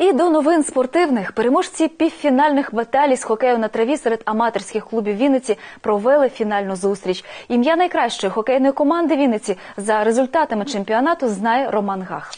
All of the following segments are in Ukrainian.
І до новин спортивних переможці півфінальних баталій з хокею на траві серед аматорських клубів Вінниці провели фінальну зустріч. Ім'я найкращої хокейної команди Вінниці за результатами чемпіонату знає Роман Гах.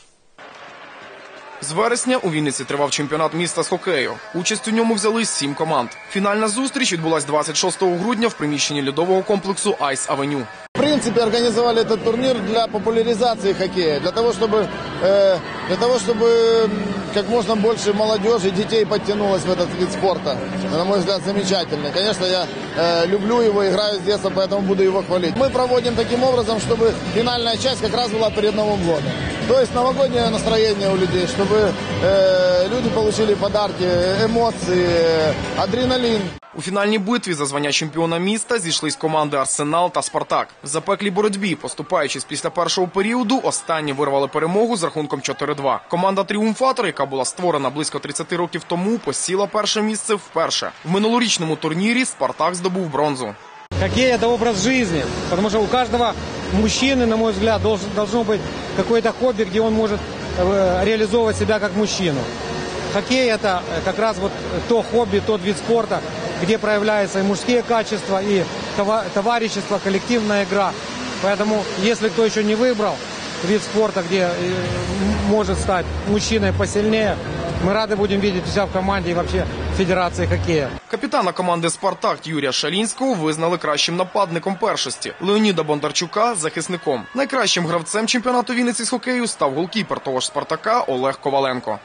З вересня у Вінниці тривав чемпіонат міста з хокею. Участь у ньому взяли сім команд. Фінальна зустріч відбулась 26 грудня в приміщенні льодового комплексу Айс Авеню В принципе, организовали этот турнир для популяризации хоккея, для того, чтобы, э, для того, чтобы м, как можно больше молодежи, детей подтянулось в этот вид спорта. На мой взгляд, замечательный. Конечно, я э, люблю его, играю с детства, поэтому буду его хвалить. Мы проводим таким образом, чтобы финальная часть как раз была перед Новым годом. То есть новогоднее настроение у людей, чтобы э, люди получили подарки, эмоции, э, адреналин. У фінальній битві за звання чемпіона міста зійшлись команди Арсенал та Спартак. В запеклій боротьбі, поступаючись після першого періоду, останні вирвали перемогу з рахунком 4-2. Команда Тріумфатор, яка була створена близько 30 років тому, посіла перше місце вперше. В минулорічному турнірі Спартак здобув бронзу. Хоккей – это образ жизни, потому что у каждого мужчины, на мой взгляд, должен, должно быть какое-то хобби, где он может э, реализовывать себя как мужчину. Хоккей – это э, как раз вот то хобби, тот вид спорта, где проявляются и мужские качества, и това- товарищество, коллективная игра. Поэтому, если кто еще не выбрал вид спорта, где э, может стать мужчиной посильнее, мы рады будем видеть себя в команде и вообще в хокею. Капітана команди Спартак Юрія Шалінського визнали кращим нападником першості. Леоніда Бондарчука захисником. Найкращим гравцем чемпіонату Вінниці з хокею став голкіпер того ж Спартака Олег Коваленко.